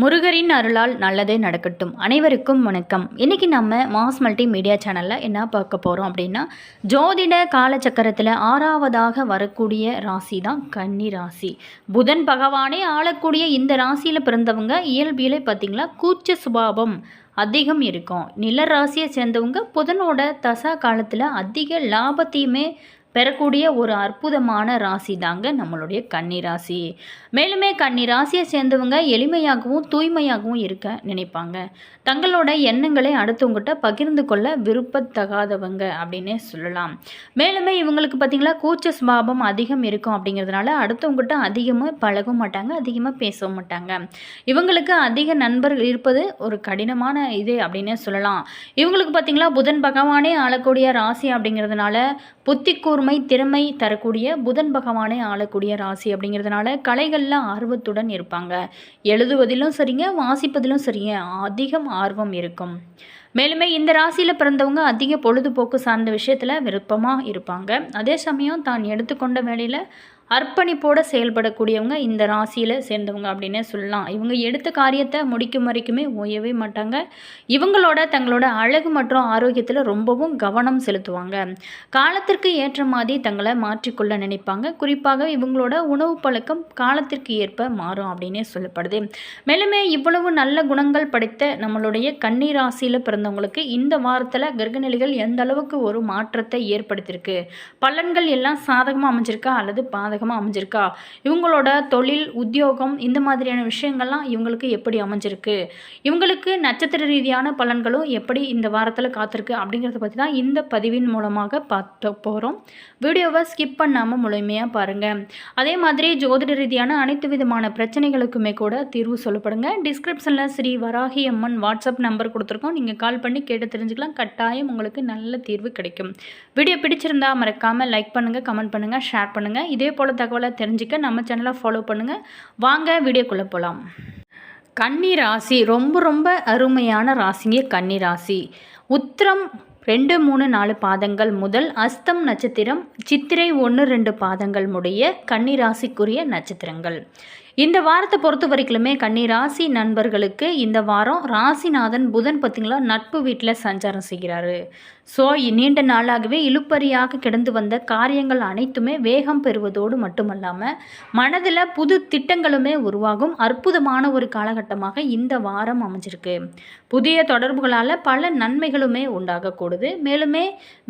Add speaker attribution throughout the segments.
Speaker 1: முருகரின் அருளால் நல்லதே நடக்கட்டும். அனைவருக்கும் வணக்கம். இன்றைக்கி நம்ம மாஸ் மல்டி மீடியா சேனலில் என்ன பார்க்க போகிறோம் அப்படின்னா ஜோதிட காலச்சக்கரத்தில் ஆறாவதாக வரக்கூடிய ராசி தான் கன்னி ராசி. புதன் பகவானே ஆளக்கூடிய இந்த ராசியில் பிறந்தவங்க இயல்பியலே பார்த்திங்களா கூச்ச சுபாவம் அதிகம் இருக்கும். நில ராசியை சேர்ந்தவங்க புதனோட தசா காலத்தில் அதிக லாபத்தையுமே பெறக்கூடிய ஒரு அற்புதமான ராசி தாங்க நம்மளுடைய கன்னி ராசி. மேலுமே கன்னி ராசியை சேர்ந்தவங்க எளிமையாகவும் தூய்மையாகவும் இருக்க நினைப்பாங்க. தங்களோட எண்ணங்களை அடுத்தவங்ககிட்ட பகிர்ந்து கொள்ள விருப்பத்தகாதவங்க அப்படின்னே சொல்லலாம். மேலுமே இவங்களுக்கு பார்த்திங்களா கூச்ச சுபாவம் அதிகம் இருக்கும் அப்படிங்கிறதுனால அடுத்தவங்ககிட்ட அதிகமாக பழக மாட்டாங்க அதிகமாக பேசவும் மாட்டாங்க. இவங்களுக்கு அதிக நண்பர்கள் இருப்பது ஒரு கடினமான இது அப்படின்னே சொல்லலாம். இவங்களுக்கு பார்த்திங்களா புதன் பகவானே ஆளக்கூடிய ராசி அப்படிங்கிறதுனால புத்தி கூர்மை திறமை தரக்கூடிய புதன் பகவானை ஆளக்கூடிய ராசி அப்படிங்கிறதுனால கலைகளில் ஆர்வத்துடன் இருப்பாங்க. எழுதுவதிலும் சரிங்க வாசிப்பதிலும் சரிங்க அதிகம் ஆர்வம் இருக்கும். மேலுமே இந்த ராசியில் பிறந்தவங்க அதிக பொழுதுபோக்கு சார்ந்த விஷயத்தில் விருப்பமாக இருப்பாங்க. அதே சமயம் தான் எடுத்துக்கொண்ட வேலையில் அர்ப்பணிப்போடு செயல்படக்கூடியவங்க இந்த ராசியில் சேர்ந்தவங்க அப்படின்னே சொல்லலாம். இவங்க எடுத்த காரியத்தை முடிக்கும் வரைக்குமே ஓயவே மாட்டாங்க. இவங்களோட தங்களோட அழகு மற்றும் ஆரோக்கியத்தில் ரொம்பவும் கவனம் செலுத்துவாங்க. காலத்திற்கு ஏற்ற மாதிரி தங்களை மாற்றிக்கொள்ள நினைப்பாங்க. குறிப்பாக இவங்களோட உணவு பழக்கம் காலத்திற்கு ஏற்ப மாறும் அப்படின்னே சொல்லப்படுது. மேலுமே இவ்வளவு நல்ல குணங்கள் படைத்த நம்மளுடைய கன்னி ராசியில் பிறந்தவங்களுக்கு இந்த வாரத்தில் கிரகநிலைகள் எந்த அளவுக்கு ஒரு மாற்றத்தை ஏற்படுத்தியிருக்கு? பலன்கள் எல்லாம் சாதகமாக அமைஞ்சிருக்கா அல்லது பாதகமாக அமைஞ்சிருக்கா? இவங்களோட தொழில் உத்தியோகம் இந்த மாதிரியான விஷயங்கள்லாம் இவங்களுக்கு எப்படி அமைஞ்சிருக்கு? இவங்களுக்கு நட்சத்திர ரீதியான பலன்களும் எப்படி இந்த வாரத்தில் காத்திருக்கு? அப்படிங்கிறத பற்றி தான் இந்த பதிவின் மூலமாக பார்த்து போகிறோம் வீடியோவை ஸ்கிப் பண்ணாமல் முழுமையாக பாருங்கள் அதே மாதிரி ஜோதிட ரீதியான அனைத்து விதமான பிரச்சனைகளுக்குமே கூட தீர்வு சொல்லப்படுங்க. டிஸ்கிரிப்ஷனில் ஸ்ரீ வராகி அம்மன் வாட்ஸ்அப் நம்பர் கொடுத்துருக்கோம். நீங்கள் கால் பண்ணி கேட்டு தெரிஞ்சுக்கலாம். கட்டாயம் உங்களுக்கு நல்ல தீர்வு கிடைக்கும். வீடியோ பிடிச்சிருந்தா மறக்காமல் லைக் பண்ணுங்கள் கமெண்ட் பண்ணுங்கள் ஷேர் பண்ணுங்கள் இதே போல் தகவலை தெரிஞ்சுக்க நம்ம சேனலை ஃபாலோ பண்ணுங்கள் வாங்க வீடியோக்குள்ளே போகலாம் கன்னி ராசி ரொம்ப ரொம்ப அருமையான ராசிங்க கன்னி ராசி. உத்திரம் ரெண்டு மூணு நாலு பாதங்கள் முதல் அஸ்தம் நட்சத்திரம் சித்திரை ஒன்று ரெண்டு பாதங்கள் முடிய கன்னி ராசிக்குரிய நட்சத்திரங்கள். இந்த வாரத்தை பொறுத்த வரைக்குமே கன்னி ராசி நண்பர்களுக்கு இந்த வாரம் ராசிநாதன் புதன் பார்த்திங்களா நட்பு வீட்டில் சஞ்சாரம் செய்கிறாரு. ஸோ நீண்ட நாளாகவே இழுப்பறியாக கிடந்து வந்த காரியங்கள் அனைத்துமே வேகம் பெறுவதோடு மட்டுமல்லாமல் மனதில் புது திட்டங்களுமே உருவாகும். அற்புதமான ஒரு காலகட்டமாக இந்த வாரம் அமைஞ்சிருக்கு. புதிய தொடர்புகளால் பல நன்மைகளுமே உண்டாகக்கூடுது. மேலுமே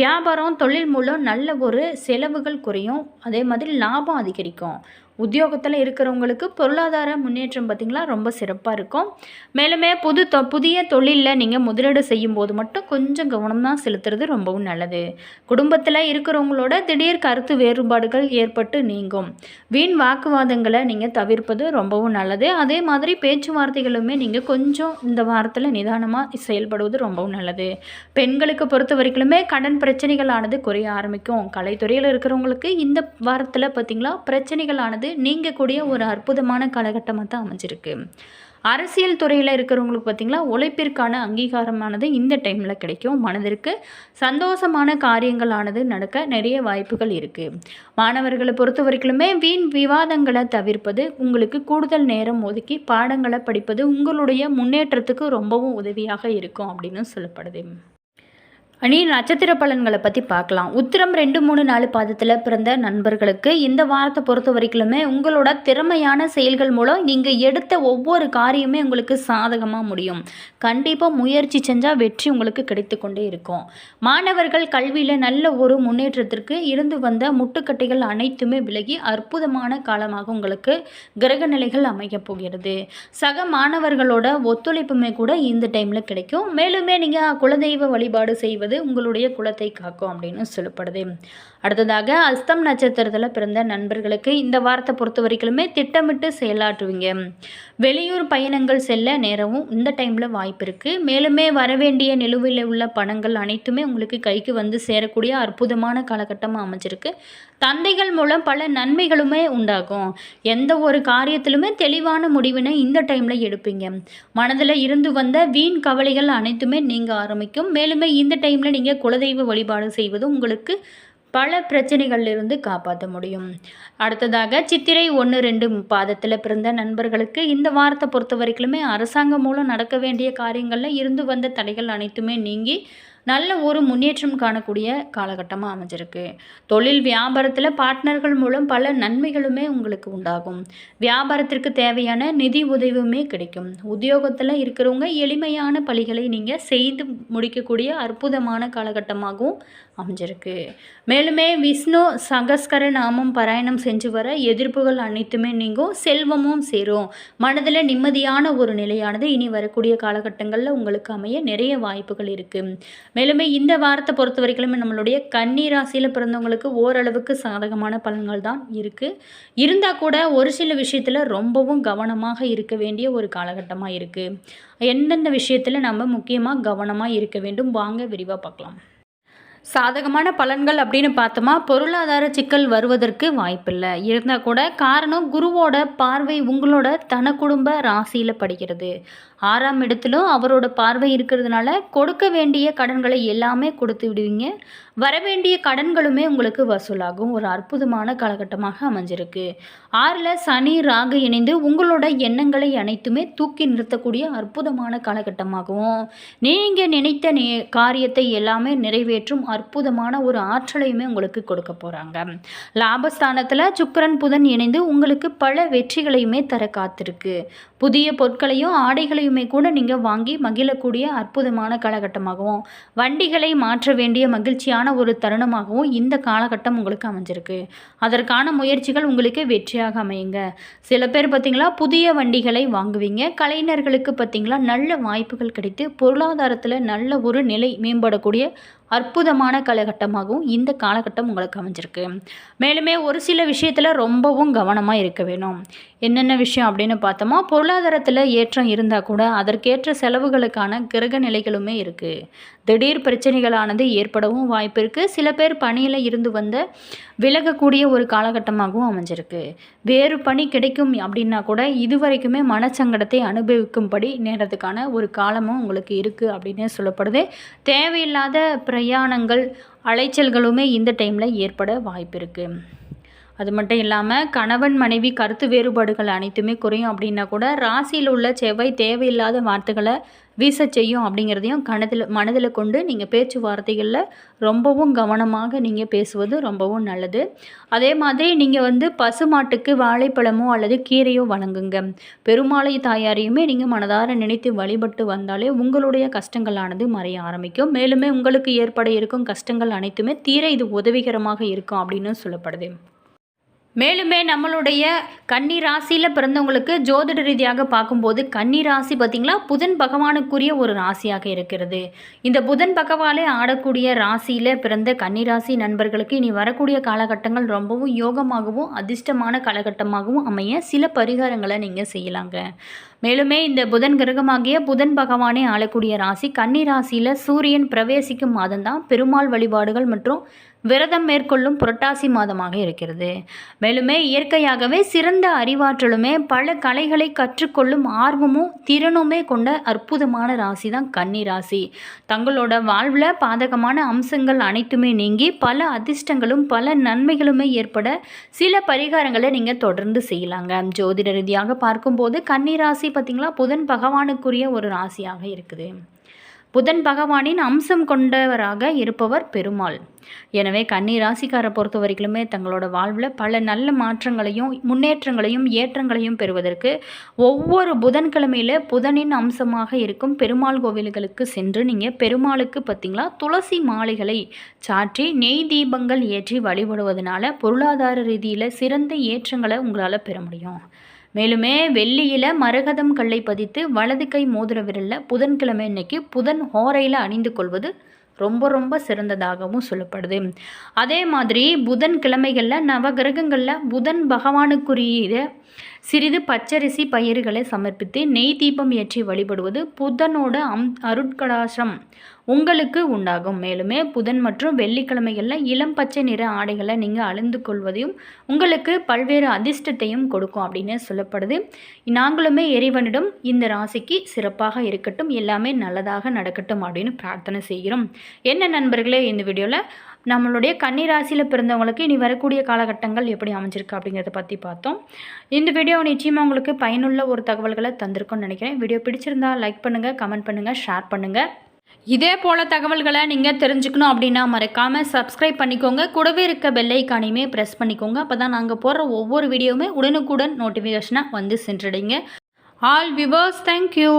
Speaker 1: வியாபாரம் தொழில் மூலம் நல்ல ஒரு செலவுகள் குறையும். அதே மாதிரி லாபம் அதிகரிக்கும். உத்தியோகத்தில் இருக்கிறவங்களுக்கு பொருளாதார முன்னேற்றம் பார்த்திங்களா ரொம்ப சிறப்பாக இருக்கும். மேலுமே புது தொ புதிய தொழிலில் நீங்கள் முதலீடு செய்யும் போது மட்டும் கொஞ்சம் கவனம் தான் செலுத்துறது ரொம்பவும் நல்லது. குடும்பத்தில் இருக்கிறவங்களோட திடீர் கருத்து வேறுபாடுகள் ஏற்பட்டு நீங்கும். வீண் வாக்குவாதங்களை நீங்கள் தவிர்ப்பது ரொம்பவும் நல்லது. அதே மாதிரி பேச்சுவார்த்தைகளுமே நீங்கள் கொஞ்சம் இந்த வாரத்தில் நிதானமாக செயல்படுவது ரொம்பவும் நல்லது. பெண்களுக்கு பொறுத்த வரைக்குமே கடன் பிரச்சனைகளானது குறைய ஆரம்பிக்கும். கலைத்துறையில் இருக்கிறவங்களுக்கு இந்த வாரத்தில் பார்த்திங்களா பிரச்சனைகளானது வந்து நீங்கக்கூடிய ஒரு அற்புதமான காலகட்டமாக தான் அமைஞ்சிருக்கு. அரசியல் துறையில் இருக்கிறவங்களுக்கு பார்த்திங்களா உழைப்பிற்கான அங்கீகாரமானது இந்த டைமில் கிடைக்கும். மனதிற்கு சந்தோஷமான காரியங்களானது நடக்க நிறைய வாய்ப்புகள் இருக்குது மாணவர்களை பொறுத்த வரைக்குமே வீண் விவாதங்களை தவிர்ப்பது உங்களுக்கு கூடுதல் நேரம் ஒதுக்கி பாடங்களை படிப்பது உங்களுடைய முன்னேற்றத்துக்கு ரொம்பவும் உதவியாக இருக்கும் அப்படின்னு சொல்லப்படுது. அணி நட்சத்திர பலன்களை பற்றி பார்க்கலாம். உத்திரம் ரெண்டு மூணு நாலு பாதத்தில் பிறந்த நண்பர்களுக்கு இந்த வாரத்தை பொறுத்த வரைக்குமே உங்களோட திறமையான செயல்கள் மூலம் நீங்கள் எடுத்த ஒவ்வொரு காரியமே உங்களுக்கு சாதகமாக முடியும். கண்டிப்பாக முயற்சி செஞ்சால் வெற்றி உங்களுக்கு கிடைத்து கொண்டே இருக்கும். மாணவர்கள் கல்வியில் நல்ல ஒரு முன்னேற்றத்திற்கு இருந்து வந்த முட்டுக்கட்டைகள் அனைத்துமே விலகி அற்புதமான காலமாக உங்களுக்கு கிரக நிலைகள் அமையப் போகிறது. சக மாணவர்களோட ஒத்துழைப்புமே கூட இந்த டைமில் கிடைக்கும். மேலுமே நீங்கள் குலதெய்வ வழிபாடு செய்வது செய்வது உங்களுடைய குலத்தை காக்கும் அப்படின்னு சொல்லப்படுது. அடுத்ததாக அஸ்தம் நட்சத்திரத்தில் பிறந்த நண்பர்களுக்கு இந்த வாரத்தை பொறுத்த வரைக்குமே திட்டமிட்டு செயலாற்றுவீங்க. வெளியூர் பயணங்கள் செல்ல நேரமும் இந்த டைமில் வாய்ப்பு இருக்குது மேலுமே வரவேண்டிய நிலுவையில் உள்ள பணங்கள் அனைத்துமே உங்களுக்கு கைக்கு வந்து சேரக்கூடிய அற்புதமான காலகட்டமாக அமைஞ்சிருக்கு. தந்தைகள் மூலம் பல நன்மைகளுமே உண்டாகும். எந்த ஒரு காரியத்திலுமே தெளிவான முடிவினை இந்த டைமில் எடுப்பீங்க. மனதில் இருந்து வந்த வீண் கவலைகள் அனைத்துமே நீங்கள் ஆரம்பிக்கும். மேலுமே இந்த டைமில் நீங்கள் குலதெய்வ வழிபாடு செய்வது உங்களுக்கு பல பிரச்சனைகளிலிருந்து காப்பாற்ற முடியும். அடுத்ததாக சித்திரை ஒன்று ரெண்டு பாதத்தில் பிறந்த நண்பர்களுக்கு இந்த வாரத்தை பொறுத்த வரைக்குமே அரசாங்கம் மூலம் நடக்க வேண்டிய காரியங்களில் இருந்து வந்த தடைகள் அனைத்துமே நீங்கி நல்ல ஒரு முன்னேற்றம் காணக்கூடிய காலகட்டமாக அமைஞ்சிருக்கு. தொழில் வியாபாரத்தில் பார்ட்னர்கள் மூலம் பல நன்மைகளுமே உங்களுக்கு உண்டாகும். வியாபாரத்திற்கு தேவையான நிதி உதவியுமே கிடைக்கும். உத்தியோகத்தில் இருக்கிறவங்க எளிமையான பணிகளை நீங்கள் செய்து முடிக்கக்கூடிய அற்புதமான காலகட்டமாகவும் அமைஞ்சிருக்கு. மேலுமே விஷ்ணு சகஸ்கர நாமம் பாராயணம் செஞ்சு வர எதிர்ப்புகள் அனைத்துமே நீங்கும் செல்வமும் சேரும். மனதில் நிம்மதியான ஒரு நிலையானது இனி வரக்கூடிய காலகட்டங்களில் உங்களுக்கு அமைய நிறைய வாய்ப்புகள் இருக்குது மேலுமே இந்த வாரத்தை பொறுத்த வரைக்கும் நம்மளுடைய கன்னி ராசியில் பிறந்தவங்களுக்கு ஓரளவுக்கு சாதகமான பலன்கள் தான் இருக்குது இருந்தால் கூட ஒரு சில விஷயத்தில் ரொம்பவும் கவனமாக இருக்க வேண்டிய ஒரு காலகட்டமாக இருக்குது எந்தெந்த விஷயத்தில் நம்ம முக்கியமாக கவனமாக இருக்க வேண்டும்? வாங்க விரிவாக பார்க்கலாம். சாதகமான பலன்கள் அப்படின்னு பார்த்தோமா? பொருளாதார சிக்கல் வருவதற்கு வாய்ப்பில்லை. இருந்தால் கூட காரணம் குருவோட பார்வை உங்களோட தன குடும்ப ராசியில் படுகிறது. ஆறாம் இடத்திலும் அவரோட பார்வை இருக்கிறதுனால கொடுக்க வேண்டிய கடன்களை எல்லாமே கொடுத்து விடுவீங்க. வரவேண்டிய கடன்களுமே உங்களுக்கு வசூலாகும். ஒரு அற்புதமான காலகட்டமாக அமைஞ்சிருக்கு. ஆறில் சனி ராகு இணைந்து உங்களோட எண்ணங்களை அனைத்துமே தூக்கி நிறுத்தக்கூடிய அற்புதமான காலகட்டமாகவும் நீங்கள் நினைத்த நே காரியத்தை எல்லாமே நிறைவேற்றும் அற்புதமான ஒரு ஆற்றலையுமே உங்களுக்கு கொடுக்க போகிறாங்க லாபஸ்தானத்தில் சுக்கரன் புதன் இணைந்து உங்களுக்கு பல வெற்றிகளையுமே தர காத்திருக்கு. புதிய பொருட்களையும் ஆடைகளையும் கூட நீங்கள் வாங்கி மகிழக்கூடிய அற்புதமான காலகட்டமாகவும் வண்டிகளை மாற்ற வேண்டிய மகிழ்ச்சியான ஒரு தருணமாகவும் இந்த காலகட்டம் உங்களுக்கு அமைஞ்சிருக்கு. அதற்கான முயற்சிகள் உங்களுக்கு வெற்றியாக அமையுங்க. சில பேர் பார்த்திங்களா புதிய வண்டிகளை வாங்குவீங்க. கலைஞர்களுக்கு பார்த்திங்களா நல்ல வாய்ப்புகள் கிடைத்து பொருளாதாரத்தில் நல்ல ஒரு நிலை மேம்படக்கூடிய அற்புதமான காலகட்டமாகவும் இந்த காலகட்டம் உங்களுக்கு அமைஞ்சிருக்கு. மேலுமே ஒரு சில விஷயத்தில் ரொம்பவும் கவனமாக இருக்க வேணும். என்னென்ன விஷயம் அப்படின்னு பார்த்தோமா? பொருளாதாரத்தில் ஏற்றம் இருந்தால் கூட அதற்கேற்ற செலவுகளுக்கான கிரக நிலைகளுமே இருக்குது திடீர் பிரச்சனைகளானது ஏற்படவும் வாய்ப்பு இருக்குது சில பேர் பணியில் இருந்து வந்த விலகக்கூடிய ஒரு காலகட்டமாகவும் அமைஞ்சிருக்கு. வேறு பணி கிடைக்கும் அப்படின்னா கூட இதுவரைக்குமே மனச்சங்கடத்தை அனுபவிக்கும்படி நேரத்துக்கான ஒரு காலமும் உங்களுக்கு இருக்குது அப்படின்னு சொல்லப்படுது. தேவையில்லாத பிரயாணங்கள் அலைச்சல்களுமே இந்த டைமில் ஏற்பட வாய்ப்பு இருக்குது அது மட்டும் இல்லாமல் கணவன் மனைவி கருத்து வேறுபாடுகள் அனைத்துமே குறையும் அப்படின்னா கூட ராசியில் உள்ள செவ்வாய் தேவையில்லாத வார்த்தைகளை வீச செய்யும் அப்படிங்கிறதையும் கணத்தில் மனதில் கொண்டு நீங்கள் பேச்சுவார்த்தைகளில் ரொம்பவும் கவனமாக நீங்கள் பேசுவது ரொம்பவும் நல்லது. அதே மாதிரி நீங்கள் வந்து பசுமாட்டுக்கு வாழைப்பழமோ அல்லது கீரையோ வழங்குங்க. பெருமாளை தாயாரையுமே நீங்கள் மனதார நினைத்து வழிபட்டு வந்தாலே உங்களுடைய கஷ்டங்களானது மறைய ஆரம்பிக்கும். மேலுமே உங்களுக்கு ஏற்பட இருக்கும் கஷ்டங்கள் அனைத்துமே தீர இது உதவிகரமாக இருக்கும் அப்படின்னு சொல்லப்படுது. மேலுமே நம்மளுடைய கன்னி ராசியில் பிறந்தவங்களுக்கு ஜோதிட ரீதியாக பார்க்கும்போது கன்னி ராசி பார்த்திங்களா? புதன் பகவானுக்குரிய ஒரு ராசியாக இருக்கிறது. இந்த புதன் பகவானே ஆடக்கூடிய ராசியில் பிறந்த கன்னி ராசி நண்பர்களுக்கு இனி வரக்கூடிய காலகட்டங்கள் ரொம்பவும் யோகமாகவும் அதிர்ஷ்டமான காலகட்டமாகவும் அமைய சில பரிகாரங்களை நீங்கள் செய்யலாங்க. மேலுமே இந்த புதன் கிரகமாகிய புதன் பகவானை ஆளக்கூடிய ராசி கன்னி ராசியில் சூரியன் பிரவேசிக்கும் மாதம்தான் பெருமாள் வழிபாடுகள் மற்றும் விரதம் மேற்கொள்ளும் புரட்டாசி மாதமாக இருக்கிறது. மேலுமே இயற்கையாகவே சிறந்த அறிவாற்றலுமே பல கலைகளை கற்றுக்கொள்ளும் ஆர்வமும் திறனுமே கொண்ட அற்புதமான ராசி தான் கன்னி ராசி. தங்களோட வாழ்வில் பாதகமான அம்சங்கள் அனைத்துமே நீங்கி பல அதிர்ஷ்டங்களும் பல நன்மைகளுமே ஏற்பட சில பரிகாரங்களை நீங்கள் தொடர்ந்து செய்யலாங்க. ஜோதிட ரீதியாக பார்க்கும்போது கன்னி ராசி பார்த்திங்களா? புதன் பகவானுக்குரிய ஒரு ராசியாக இருக்குது. புதன் பகவானின் அம்சம் கொண்டவராக இருப்பவர் பெருமாள். எனவே கன்னி ராசிக்காரை பொறுத்த வரைக்குமே தங்களோட வாழ்வில் பல நல்ல மாற்றங்களையும் முன்னேற்றங்களையும் ஏற்றங்களையும் பெறுவதற்கு ஒவ்வொரு புதன்கிழமையில் புதனின் அம்சமாக இருக்கும் பெருமாள் கோவில்களுக்கு சென்று நீங்கள் பெருமாளுக்கு பார்த்தீங்களா? துளசி மாலைகளை சாற்றி நெய் தீபங்கள் ஏற்றி வழிபடுவதனால பொருளாதார ரீதியில் சிறந்த ஏற்றங்களை உங்களால் பெற முடியும். மேலுமே வெள்ளியில் மரகதம் கல்லை பதித்து வலது கை மோதிர விரலில் புதன்கிழமை இன்னைக்கு புதன் ஹோரையில் அணிந்து கொள்வது ரொம்ப ரொம்ப சிறந்ததாகவும் சொல்லப்படுது. அதே மாதிரி புதன் கிழமைகளில் நவகிரகங்களில் புதன் பகவானுக்குரிய சிறிது பச்சரிசி பயிர்களை சமர்ப்பித்து நெய் தீபம் ஏற்றி வழிபடுவது புதனோட அம் அருட்கடாசம். உங்களுக்கு உண்டாகும். மேலுமே புதன் மற்றும் வெள்ளிக்கிழமைகளில் இளம் பச்சை நிற ஆடைகளை நீங்கள் அழிந்து கொள்வதையும் உங்களுக்கு பல்வேறு அதிர்ஷ்டத்தையும் கொடுக்கும் அப்படின்னு சொல்லப்படுது. நாங்களுமே இறைவனிடம் இந்த ராசிக்கு சிறப்பாக இருக்கட்டும் எல்லாமே நல்லதாக நடக்கட்டும் அப்படின்னு பிரார்த்தனை செய்கிறோம். என்ன நண்பர்களே இந்த வீடியோவில் நம்மளுடைய கன்னிராசியில் பிறந்தவங்களுக்கு இனி வரக்கூடிய காலகட்டங்கள் எப்படி அமைஞ்சிருக்கு அப்படிங்கிறத பற்றி பார்த்தோம். இந்த வீடியோ நிச்சயமாக உங்களுக்கு பயனுள்ள ஒரு தகவல்களை தந்திருக்கும்னு நினைக்கிறேன். வீடியோ பிடிச்சிருந்தா லைக் பண்ணுங்கள் கமெண்ட் பண்ணுங்கள் ஷேர் பண்ணுங்கள் இதே போல் தகவல்களை நீங்கள் தெரிஞ்சுக்கணும் அப்படின்னா மறக்காமல் சப்ஸ்கிரைப் பண்ணிக்கோங்க. கூடவே இருக்க பெல்லைக்கானையுமே ப்ரெஸ் பண்ணிக்கோங்க. அப்போ தான் நாங்கள் போடுற ஒவ்வொரு வீடியோவுமே உடனுக்குடன் நோட்டிஃபிகேஷனாக வந்து சென்றடைங்க. All viewers thank you